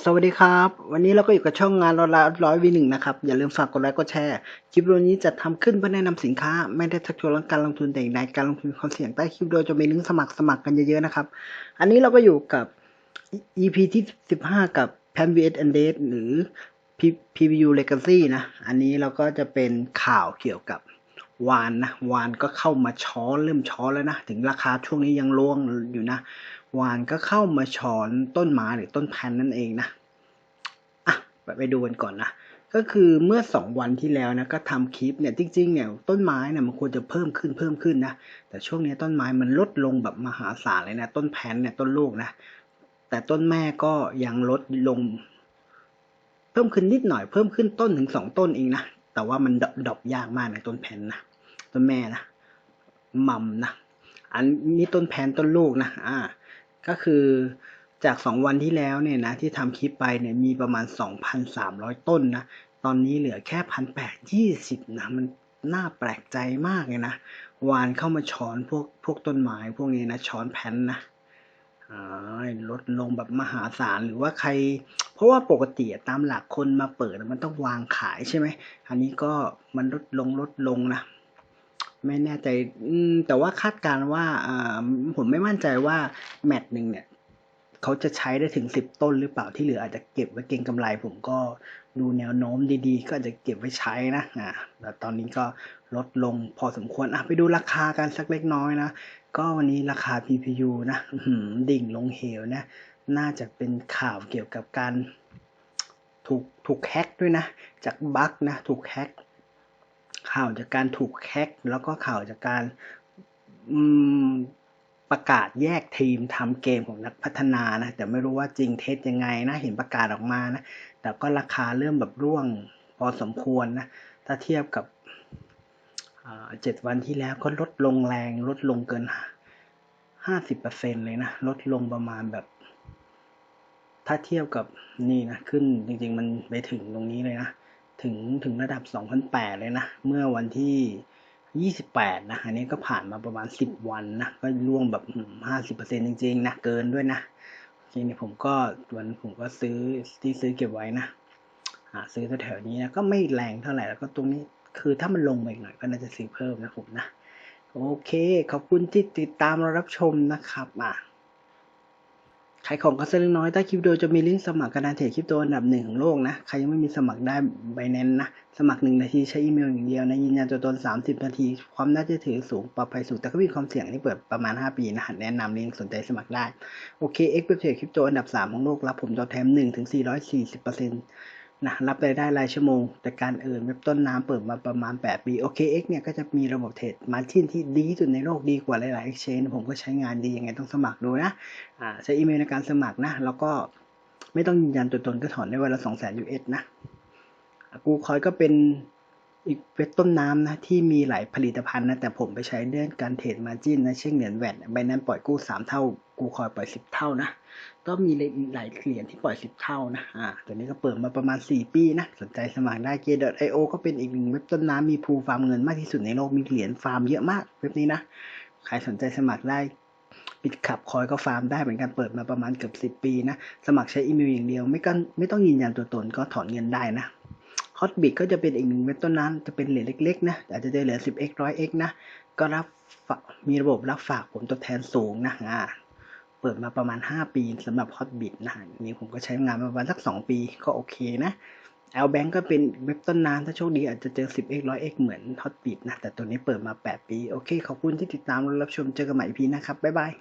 สวัสดีครับ วันนี้เราก็อยู่กับช่องงานร้อยละร้อยวีหนึ่งนะครับ อย่าลืมฝากกดไลค์กดแชร์ คลิปวิดีโอนี้จะทำขึ้นเพื่อแนะนำสินค้า ไม่ได้ชักชวนเรื่องการลงทุนแต่อย่างใดการลงทุนความเสี่ยงใต้คลิปโดยจะมีลิงก์สมัครสมัครกันเยอะๆนะครับ อันนี้เราก็อยู่กับ EP ที่สิบห้ากับ p a n vs and Date หรือ P- PVU Legacy นะ อันนี้เราก็จะเป็นข่าวเกี่ยวกับ วานนะวานก็เข้ามาช้อนเริ่มช้อนแล้วนะถึงราคาช่วงนี้ยังร่วงอยู่นะวานก็เข้ามาช้อนต้นไม้หรือต้นแพนนั่นเองนะอะไปดูกันก่อนนะก็คือเมื่อสองวันที่แล้วนะก็ทำคลิปเนี่ยจริงๆเนี่ยต้นไม้เนี่ยมันควรจะเพิ่มขึ้นเพิ่มขึ้นนะแต่ช่วงนี้ต้นไม้มันลดลงแบบมหาศาลเลยนะต้นแพนเนี่ยต้นลูกนะแต่ต้นแม่ก็ยังลดลง เพิ่มขึ้นนิดหน่อยเพิ่มขึ้นต้นถึงสองต้นเองนะแต่ว่ามันดอกยากมากในต้นแพนนะ ต้นแม่นะมัมนะ อันนี้ต้นแพนต้นลูกนะ อ่า ก็คือจากสองวันที่แล้วเนี่ยนะที่ทำคลิปไปเนี่ยมีประมาณ 2,300 ต้นนะ ตอนนี้เหลือแค่พันแปดยี่สิบนะมันน่าแปลกใจมากเลยนะวานเข้ามาช้อนพวกพวกต้นไม้พวกนี้นะช้อนแผ่นนะลดลงแบบมหาศาลหรือว่าใคร เพราะว่าปกติตามหลักคนมาเปิดมันต้องวางขายใช่ไหมอันนี้ก็มันลดลงลดลงนะ ไม่แน่ใจแต่ว่าคาดการณ์ว่าผมไม่มั่นใจว่าแมตช์หนึ่งเนี่ยเขาจะใช้ได้ถึงสิบต้นหรือเปล่าที่เหลืออาจจะเก็บไว้เก็งกำไร ผมก็ดูแนวโน้มดีๆ ก็อาจจะเก็บไว้ใช้นะอ่าแต่ตอนนี้ก็ลดลงพอสมควรอะไปดูราคากันสักเล็กน้อยนะ ก็วันนี้ราคา PPU นะดิ่งลงเหวนะน่าจะเป็นข่าวเกี่ยวกับการถูกถูกแฮกด้วยนะ จากบั๊กนะ ถูกแฮก ข่าวจากการถูกแฮกแล้วก็ข่าวจากการประกาศแยกทีมทำเกมของนักพัฒนานะ แต่ไม่รู้ว่าจริงเท็จยังไงนะเห็นประกาศออกมานะ แต่ก็ราคาเริ่มแบบร่วงพอสมควรนะ ถ้าเทียบกับเจ็ดวันที่แล้วก็ลดลงแรง ลดลงเกินห้าสิบเปอร์เซ็นเลยนะ ลดลงประมาณแบบ ถ้าเทียบกับนี่นะ ขึ้นจริง ๆ มันไปถึงตรงนี้เลยนะ ถึงถึงระดับ 2008 เลยนะ เมื่อวันที่ 28 นะ อันนี้ก็ผ่านมาประมาณ 10 วันนะ ก็ร่วงแบบ 50%จริงๆ นะ เกินด้วยนะจริงๆเนี่ยผมก็วันผมก็ซื้อที่ซื้อเก็บไว้นะซื้อแถวๆนี้นะก็ไม่แรงเท่าไหร่แล้วก็ตรงนี้คือถ้ามันลงไปหน่อยก็น่าจะซื้อเพิ่มนะผมนะ โอเค ขอบคุณที่ติดตามรับชมนะครับอะ ขายของก็เล็กน้อยใต้คลิปโดจะมีลิงก์สมัครการเทรดคริปโตอันดับหนึ่งของโลกนะ ใครยังไม่มีสมัครได้ไบแนนนะ สมัครหนึ่งนาทีใช้อีเมลอย่างเดียวนะ ยืนยันตัวตน 30 นาที ความน่าจะถือสูง ปลอดภัยสูง แต่ก็มีความเสี่ยงที่เปิดประมาณ 5 ปีนะแนะนำลิงก์สนใจสมัครได้ โอเค X เว็บเทรดคริปโตอันดับ 3 ของโลกรับผมตอบแถม1ถึง440% นะรับรายได้รายชั่วโมง แต่การเอินเว็บต้นน้ำเปิดมาประมาณ 8 ปีโอเค X เนี่ยก็จะมีระบบเทรดมาร์จิ้นที่ดีที่สุดในโลกดีกว่าหลายๆ exchange ผมก็ใช้งานดียังไงต้องสมัครดูนะอ่าใช้อีเมลในการสมัครนะ แล้วก็ไม่ต้องยืนยันตัวตนก็ถอนได้วันละสองแสนยูเอสนะกูคอยก็เป็นอีกเว็บต้นน้ำนะ ที่มีหลายผลิตภัณฑ์นะ แต่ผมไปใช้เรื่องการเทรดมาจิ้นนะ เช่นเหรียญแวดใบนั้นปล่อยกู้สามเท่า กูคอยปล่อยสิบเท่านะ ก็มีหลายเหรียญที่ปล่อยสิบเท่านะ อ่า ตัวนี้ก็เปิดมาประมาณสี่ปีนะ สนใจสมัครได้ J.io ก็เป็นอีกหนึ่งเว็บต้นน้ำมีพูฟาร์มเงินมากที่สุดในโลก มีเหรียญฟาร์มเยอะมากเว็บนี้นะ ใครสนใจสมัครได้ปิดขับคอยก็ฟาร์มได้เหมือนกันเปิดมาประมาณเกือบสิบปีนะ สมัครใช้อีเมลอย่างเดียว ไม่กันไม่ต้องยืนยันตัวตนก็ถอนเงินได้นะฮอตบิ t ก็จะเป็นอีกหนึ่งเว็บต้นน้ำจะเป็นเหรียญเล็กๆนะอาจจะได้เหลือ 10x 100x นะ ก็รับมีระบบรับฝากผลตอบแทนสูงนะอ่า เปิดมาประมาณ 5 ปีสำหรับ Hotbit นะนี่ผมก็ใช้งานมาประมาณสัก 2 ปีก็โอเคนะ L Bank ก็เป็นเว็บต้นน้ำถ้าโชคดีอาจจะเจอ 10x 100x เหมือน Hotbit นะ แต่ตัวนี้เปิดมา 8 ปี โอเค ขอบคุณที่ติดตามและรับชมเจอกันใหม่พีนะครับ บ๊ายบาย